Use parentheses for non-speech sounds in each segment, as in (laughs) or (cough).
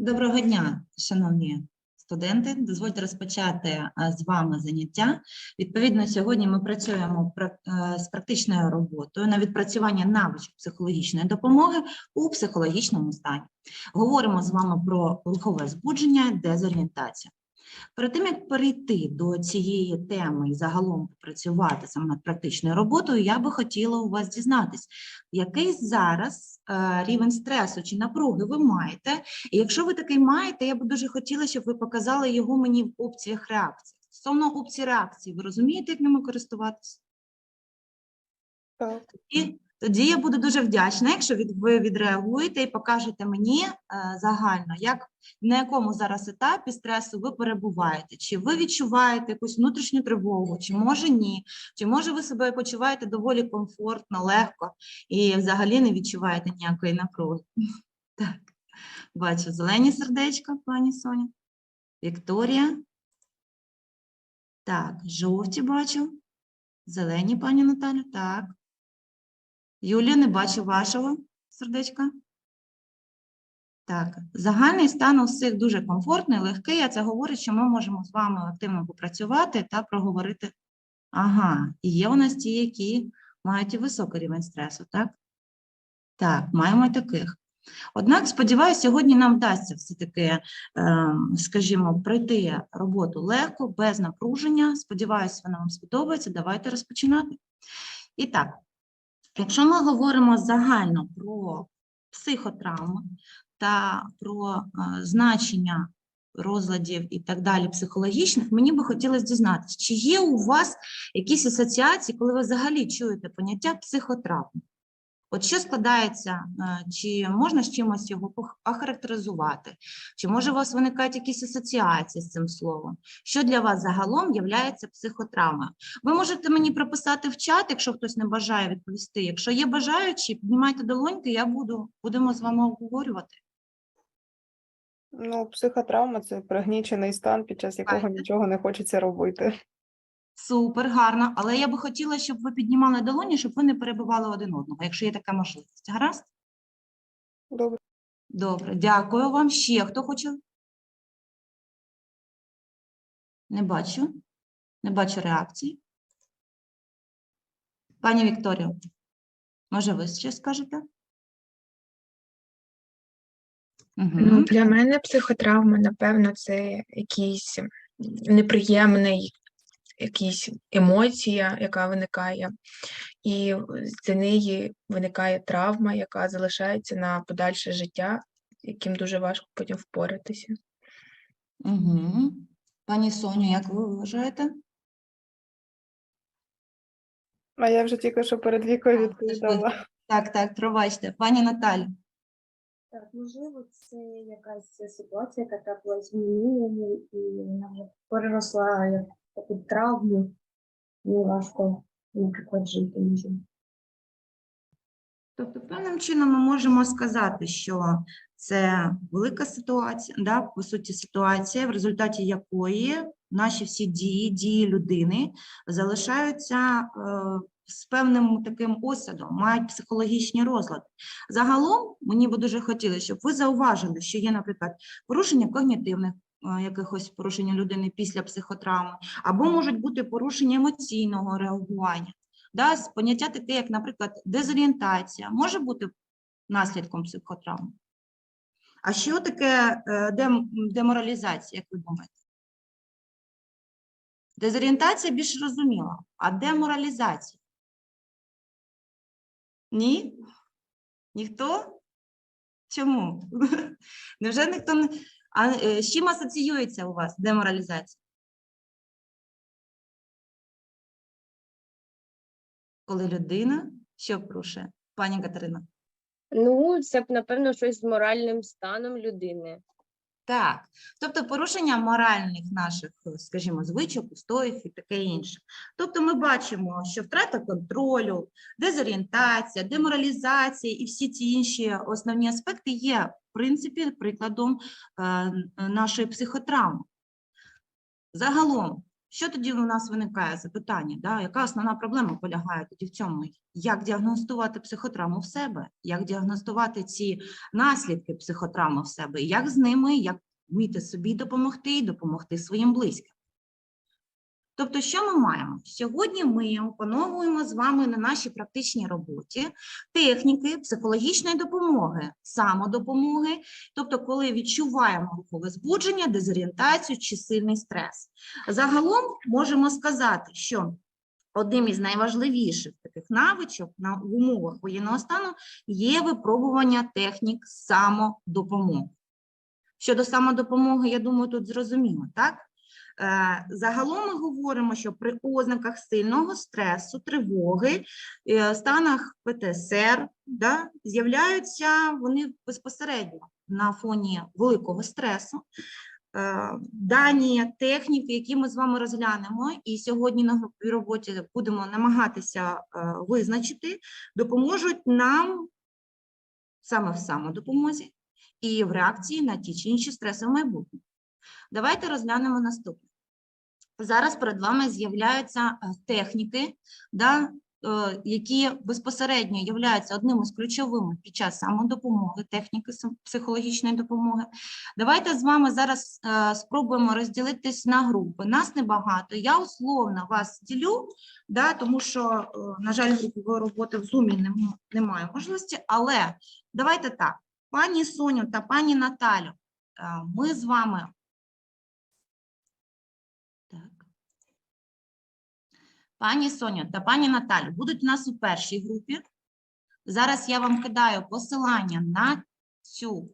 Доброго дня, шановні студенти. Дозвольте розпочати з вами заняття. Відповідно, сьогодні ми працюємо е, з практичною роботою на відпрацювання навичок психологічної допомоги у психологічному стані. Говоримо з вами про рухове збудження, дезорієнтацію. Перед тим, як перейти до цієї теми і загалом попрацювати саме над практичною роботою, я би хотіла у вас дізнатись, який зараз е, рівень стресу чи напруги ви маєте, і якщо ви такий маєте, я би дуже хотіла, щоб ви показали його мені в опціях реакції. Стосовно опцій реакції, ви розумієте, як ними користуватися? Так. І тоді я буду дуже вдячна, якщо ви відреагуєте і покажете мені е, загально, як на якому зараз етапі стресу ви перебуваєте. Чи ви відчуваєте якусь внутрішню тривогу, чи може ні, чи може ви себе почуваєте доволі комфортно, легко і взагалі не відчуваєте ніякої напруги. (laughs) Так, бачу зелені сердечка, пані Соня. Вікторія. Так, жовті бачу. Зелені, пані Наталю, так. Юлія, не бачу вашого сердечка. Так, загальний стан у всіх дуже комфортний, легкий, а це говорить, що ми можемо з вами активно попрацювати та проговорити. Ага, і є у нас ті, які мають високий рівень стресу, так? Так, маємо таких. Однак, сподіваюся, сьогодні нам вдасться все-таки, ем, скажімо, пройти роботу легко, без напруження. Сподіваюся, вона вам сподобається. Давайте розпочинати. І так, якщо ми говоримо загально про психотравми та про е, значення розладів і так далі психологічних, мені би хотілося дізнатися, чи є у вас якісь асоціації, коли ви взагалі чуєте поняття психотравми? От що складається, е, чи можна з чимось його охарактеризувати? Чи може у вас виникають якісь асоціації з цим словом? Що для вас загалом є психотравмою? Ви можете мені прописати в чат, якщо хтось не бажає відповісти. Якщо є бажаючі, піднімайте долоньки, я буду, будемо з вами обговорювати. Ну, психотравма це пригнічений стан, під час якого Правильно. нічого не хочеться робити. Супер, гарно. Але я би хотіла, щоб ви піднімали долоні, щоб ви не перебивали один одного, якщо є така можливість. Гаразд? Добре. Добре, дякую вам. Ще хто хоче? Не бачу. Не бачу реакції. Пані Вікторіо, може ви ще скажете? Ну, Угу. для мене психотравма, напевно, це якийсь неприємний, якісь емоція, яка виникає, і з неї виникає травма, яка залишається на подальше життя, яким дуже важко потім впоратися. Угу. Пані Соню, як ви вважаєте? А я вже тільки що перед вікою відповідала. Так, так, пробачте. Пані Наталі. Так, можливо, це якась ситуація, яка трапилась в минулому, і вона вже переросла як таку травму, важко, наприклад, жити може. Тобто, певним чином ми можемо сказати, що це велика ситуація, да, по суті, ситуація, в результаті якої наші всі дії, дії людини залишаються е, з певним таким осадом, мають психологічні розлади. Загалом, мені би дуже хотілося, щоб ви зауважили, що є, наприклад, порушення когнітивних якихось порушення людини після психотравми, або можуть бути порушення емоційного реагування. Да, з поняття таке, як, наприклад, дезорієнтація, може бути наслідком психотравми. А що таке е, дем, деморалізація, як ви думаєте? Дезорієнтація більш зрозуміла, а деморалізація? Ні? Ніхто? Чому? (laughs) Невже ніхто не. А е, з чим асоціюється у вас деморалізація? Коли людина що порушує? Пані Катерина? Ну, це б, напевно, щось з моральним станом людини. Так, тобто порушення моральних наших, е, скажімо, звичок, устоїв і таке інше. Тобто ми бачимо, що втрата контролю, дезорієнтація, деморалізація і всі ці інші основні аспекти є, принципі, прикладом е, нашої психотравми. Загалом, Що тоді у нас виникає запитання? Да? Яка основна проблема полягає тоді в цьому? Як діагностувати психотравму в себе? Як діагностувати ці наслідки психотравми в себе? Як з ними, як вміти собі допомогти і допомогти своїм близьким? Тобто, що ми маємо? Сьогодні ми опановуємо з вами на нашій практичній роботі техніки психологічної допомоги, самодопомоги, тобто, коли відчуваємо рухове збудження, дезорієнтацію чи сильний стрес. Загалом можемо сказати, що одним із найважливіших таких навичок на умовах воєнного стану є випробування технік самодопомоги. Щодо самодопомоги, я думаю, тут зрозуміло, так? Е, Загалом ми говоримо, що при ознаках сильного стресу, тривоги, е, станах ПТСР да, з'являються вони безпосередньо на фоні великого стресу. Е, Дані техніки, які ми з вами розглянемо, і сьогодні на груповій роботі будемо намагатися визначити, допоможуть нам саме в самодопомозі і в реакції на ті чи інші стреси в майбутньому. Давайте розглянемо наступне. Зараз перед вами з'являються е, техніки, да, е, які безпосередньо являються одним із ключовими під час самодопомоги, техніки психологічної допомоги. Давайте з вами зараз е, спробуємо розділитись на групи. Нас небагато. Я условно вас ділю, да, тому що, на жаль, групової роботи в Zoom немає можливості, але давайте так. Пані Соню та пані Наталю, ми з вами так. Пані Соня та пані Наталю будуть у нас у першій групі. Зараз я вам кидаю посилання на цю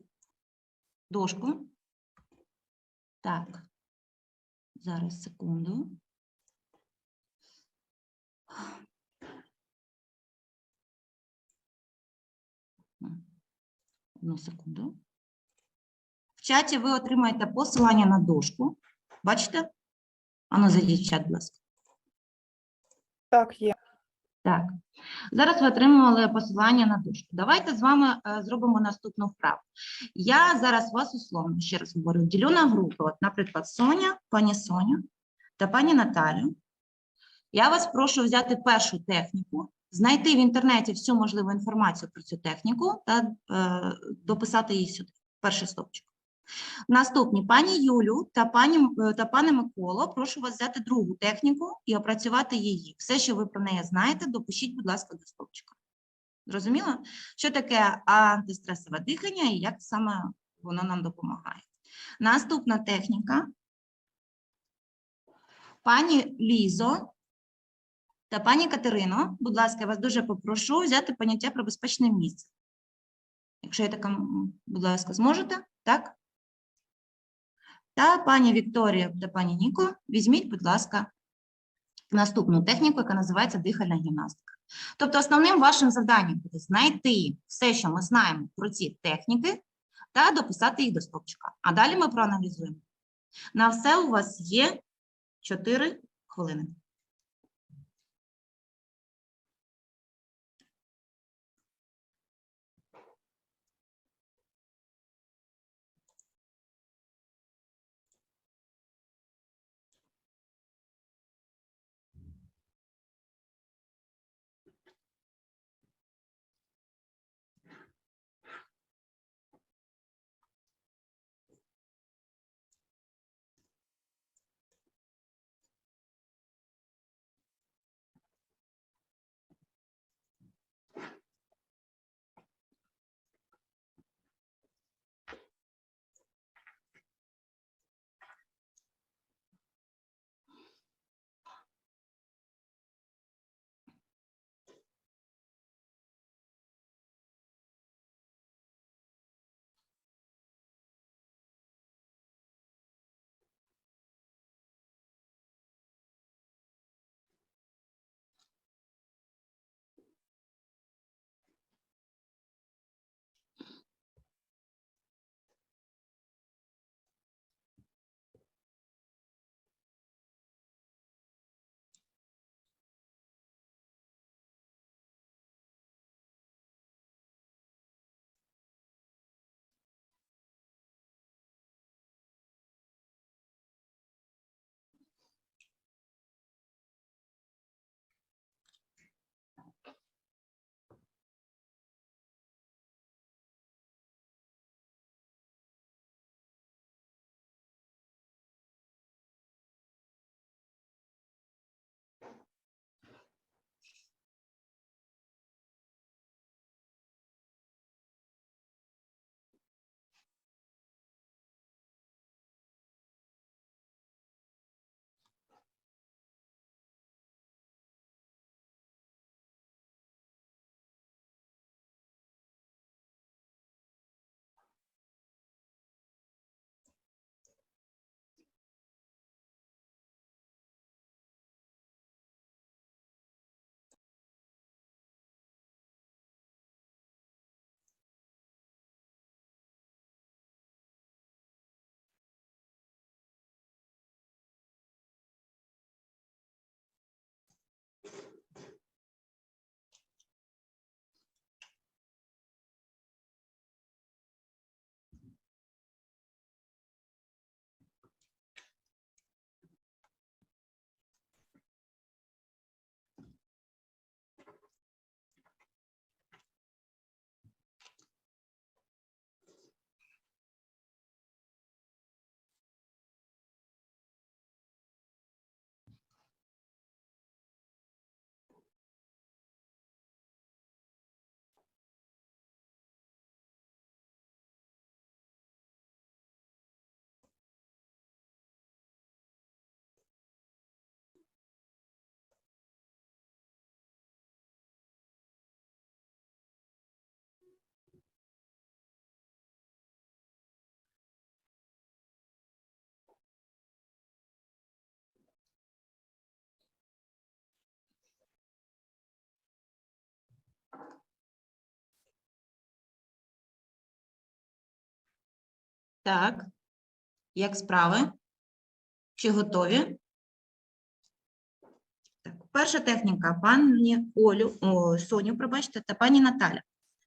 дошку. Так, зараз секунду. Одну секунду. В чаті ви отримаєте посилання на дошку. Бачите? Ану, зайдіть в чат, будь ласка. Так, є. Так. Зараз ви отримували посилання на дошку. Давайте з вами е, зробимо наступну вправу. Я зараз вас условно, ще раз говорю, ділю на групи. От, наприклад, Соня, пані Соня та пані Наталю. Я вас прошу взяти першу техніку, знайти в інтернеті всю можливу інформацію про цю техніку та е, дописати її сюди, перший стовпчик. Наступні пані Юлю та пані е, та пане Миколо, прошу вас взяти другу техніку і опрацювати її. Все, що ви про неї знаєте, допишіть, будь ласка, до стовпчика. Зрозуміло? Що таке антистресове дихання і як саме воно нам допомагає? Наступна техніка. Пані Лізо та пані Катерино, будь ласка, я вас дуже попрошу взяти поняття про безпечне місце. Якщо я така, будь ласка, зможете, так? Та пані Вікторія та пані Ніко, візьміть, будь ласка, наступну техніку, яка називається дихальна гімнастика. Тобто основним вашим завданням буде знайти все, що ми знаємо про ці техніки, та дописати їх до стопчика. А далі ми проаналізуємо. На все у вас є 4 хвилини. Так. Як справи? Чи готові? Так, перша техніка пані Олю, о, Соню, пробачте, та пані Наталя.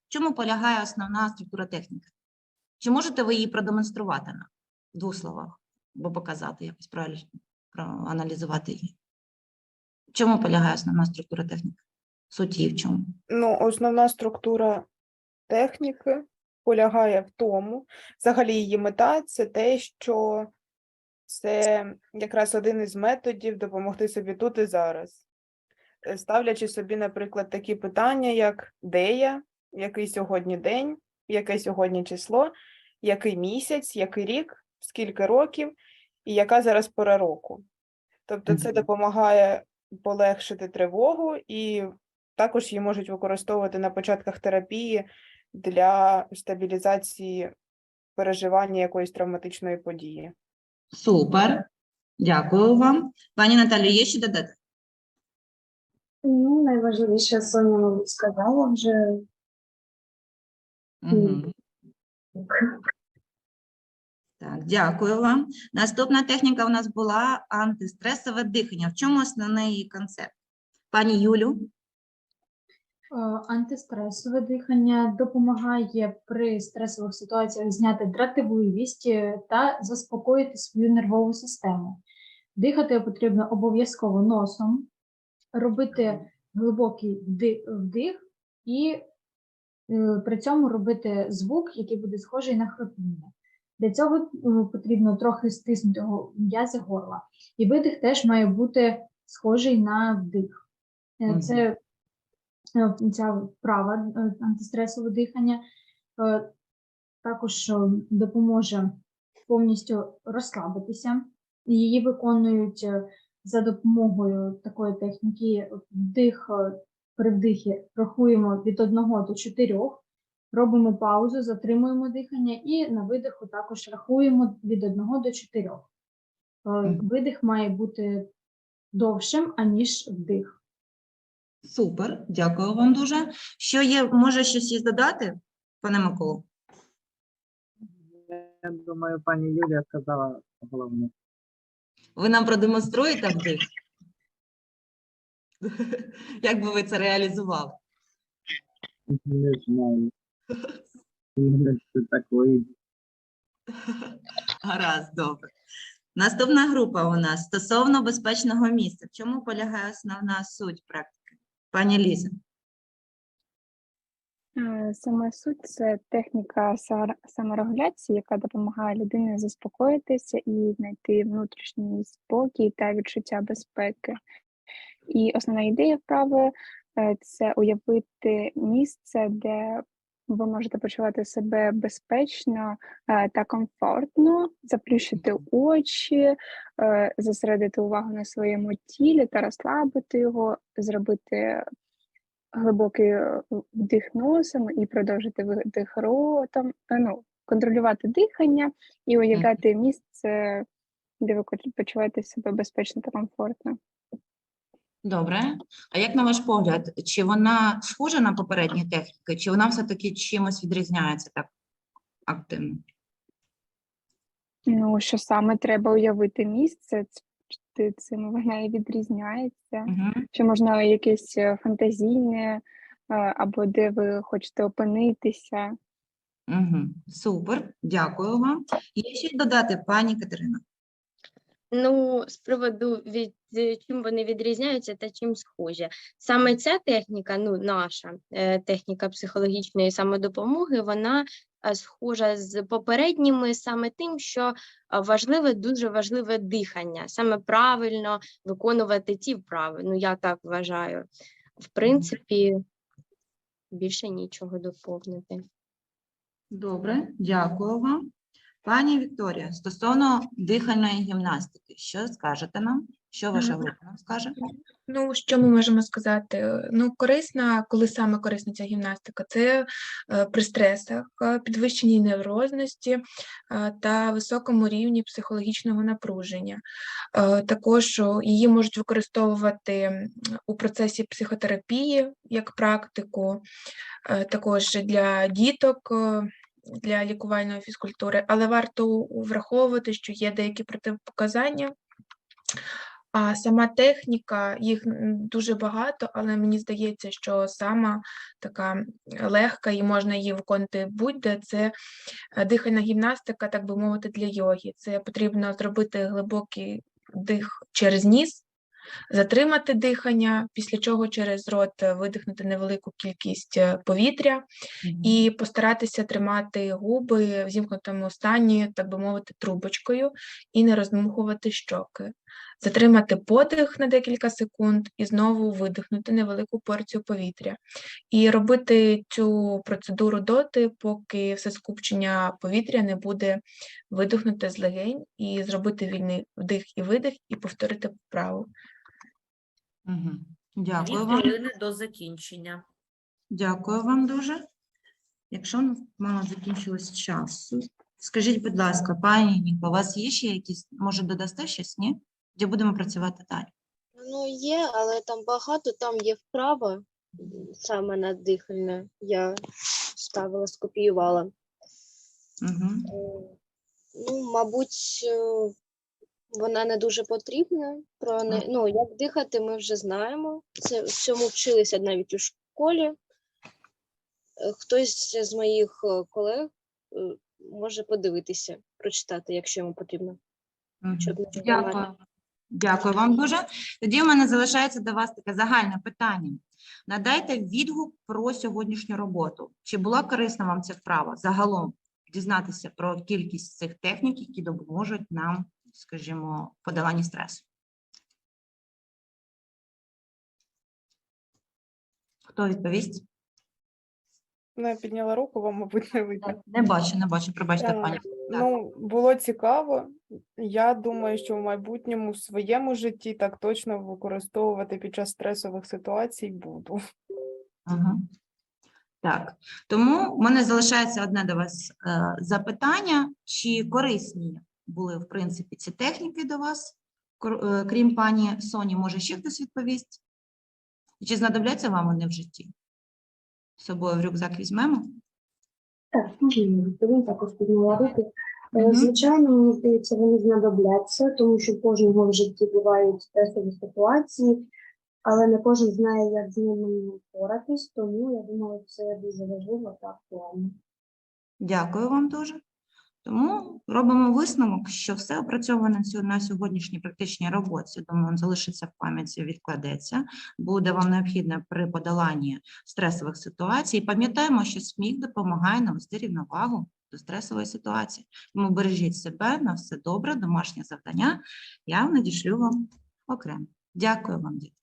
В чому полягає основна структура техніки? Чи можете ви її продемонструвати в двох словах, або показати якось правильно, проаналізувати її? В чому полягає основна структура техніки? Суть її в чому? Ну, основна структура техніки полягає в тому, взагалі її мета це те, що це якраз один із методів допомогти собі тут і зараз. Е, Ставлячи собі, наприклад, такі питання, як де я, який сьогодні день, яке сьогодні число, який місяць, який рік, скільки років і яка зараз пора року. Тобто це допомагає полегшити тривогу і також її можуть використовувати на початках терапії для стабілізації переживання якоїсь травматичної події. Супер. Дякую вам. Пані Наталю, є ще додати? Ну, найважливіше Соня, мабуть, сказала вже. Мгм. Так, дякую вам. Наступна техніка у нас була антистресове дихання. В чому основний її концепт? Пані Юлю, Антистресове дихання допомагає при стресових ситуаціях зняти дратівливість е, та заспокоїти свою нервову систему. Дихати потрібно обов'язково носом, робити глибокий вдих і е, при цьому робити звук, який буде схожий на хрипіння. Для цього е, потрібно трохи стиснути м'язи горла. І видих теж має бути схожий на вдих. Е, Це е, ця вправа е, антистресове дихання е, також е, допоможе повністю розслабитися. Її виконують е, за допомогою такої техніки вдих, е, при вдихі рахуємо від 1 до 4, робимо паузу, затримуємо дихання і на видиху також рахуємо від 1 до 4. Е, Видих має бути довшим, аніж вдих. Супер, дякую вам дуже. Що є, може щось є додати, пане Миколу? Я думаю, пані Юлія сказала головне. Ви нам продемонструєте вдих? (laughs) Як би ви це реалізували? Не знаю. (laughs) Гаразд, добре. Наступна група у нас стосовно безпечного місця. В чому полягає основна суть практики? Пані Ліза. Е, Саме суть це техніка саморегуляції, яка допомагає людині заспокоїтися і знайти внутрішній спокій та відчуття безпеки. І основна ідея вправи е, це уявити місце, де ви можете почувати себе безпечно е, та комфортно, заплющити очі, е, зосередити увагу на своєму тілі та розслабити його, зробити глибокий е, вдих носом і продовжити видих ротом, ну, контролювати дихання і уявляти місце, де ви почуваєте себе безпечно та комфортно. Добре. А як на ваш погляд, чи вона схожа на попередні техніки, чи вона все-таки чимось відрізняється так активно? Ну, що саме треба уявити місце, ц- цим вона і відрізняється. Угу. Чи можна якесь е, фантазійне, е, або де ви хочете опинитися. Угу. Супер, дякую вам. Є ще додати, пані Катерина? Ну, з приводу від е, чим вони відрізняються та чим схожі. Саме ця техніка, ну наша е, техніка психологічної самодопомоги, вона е, схожа з попередніми саме тим, що важливе, дуже важливе дихання, саме правильно виконувати ті вправи. Ну, я так вважаю. В принципі, більше нічого доповнити. Добре, дякую вам. Пані Вікторія, стосовно дихальної гімнастики, що скажете нам? Що ваша група нам скаже? Ну, що ми можемо сказати? Ну, корисна, коли саме корисна ця гімнастика, це е, при стресах, е, підвищеній неврозності е, та високому рівні психологічного напруження. Також її можуть використовувати у процесі психотерапії як практику, також для діток, для лікувальної фізкультури, але варто враховувати, що є деякі протипоказання. А сама техніка, їх дуже багато, але мені здається, що сама така легка і можна її виконати будь-де. Це е, дихальна гімнастика, так би мовити, для йоги. Це потрібно зробити глибокий дих через ніс, затримати дихання, після чого через рот е, видихнути невелику кількість е, повітря і постаратися тримати губи в зімкнутому стані, так би мовити, трубочкою, і не роздмухувати щоки. Затримати подих на декілька секунд і знову видихнути невелику порцію повітря. І робити цю процедуру доти, поки все скупчення повітря не буде видихнути з легень, і зробити вільний вдих і видих, і повторити вправу. Дякую вам. хвилини до закінчення. Дякую вам дуже. Якщо мене закінчилось часу, скажіть, будь ласка, пані Ніко, у вас є ще якісь, може, додасте щось, ні? Де будемо працювати далі? Ну, є, але там багато, там є вправа, саме на дихальне. Я ставила, скопіювала. Угу. Ну, мабуть, е, вона не дуже потрібна. Про не, ну, як дихати, ми вже знаємо. Це цьому вчилися навіть у школі. Е, Хтось з моїх е, колег е, може подивитися, прочитати, якщо йому потрібно. щоб не. Дякую. Дякую вам дуже. Тоді в мене залишається до вас таке загальне питання. Надайте відгук про сьогоднішню роботу. Чи була корисна вам ця вправа загалом дізнатися про кількість цих технік, які допоможуть нам, скажімо, подоланні стресу? Хто відповість? Я підняла руку, вам, мабуть, не видно. Не бачу, не бачу. Пробачте, Е, пані. Ну, було цікаво. Я думаю, що в майбутньому в своєму житті так точно використовувати під час стресових ситуацій буду. Ага. Так, тому в мене залишається одне до вас е, запитання. Чи корисні були, в принципі, ці техніки до вас, е, крім пані Соні, може ще хтось відповість? І Чи знадобляться вам вони в житті? З собою в рюкзак візьмемо? Так, можна відповім, також підняла руку. Е, Мгм. Звичайно, мені здається, вони знадобляться, тому що в кожного в житті бувають стресові ситуації, але не кожен знає, як з ними впоратись, тому я думаю, це дуже важливо та актуально. Дякую вам дуже. Тому робимо висновок, що все опрацьоване на сьогоднішній практичній роботі, думаю, залишиться в пам'яті, відкладеться, буде вам необхідне при подоланні стресових ситуацій. Пам'ятаємо, що сміх допомагає навести рівновагу до стресової ситуації. Тому бережіть себе на все добре, домашнє завдання. Я надішлю вам окремо. Дякую вам, діти.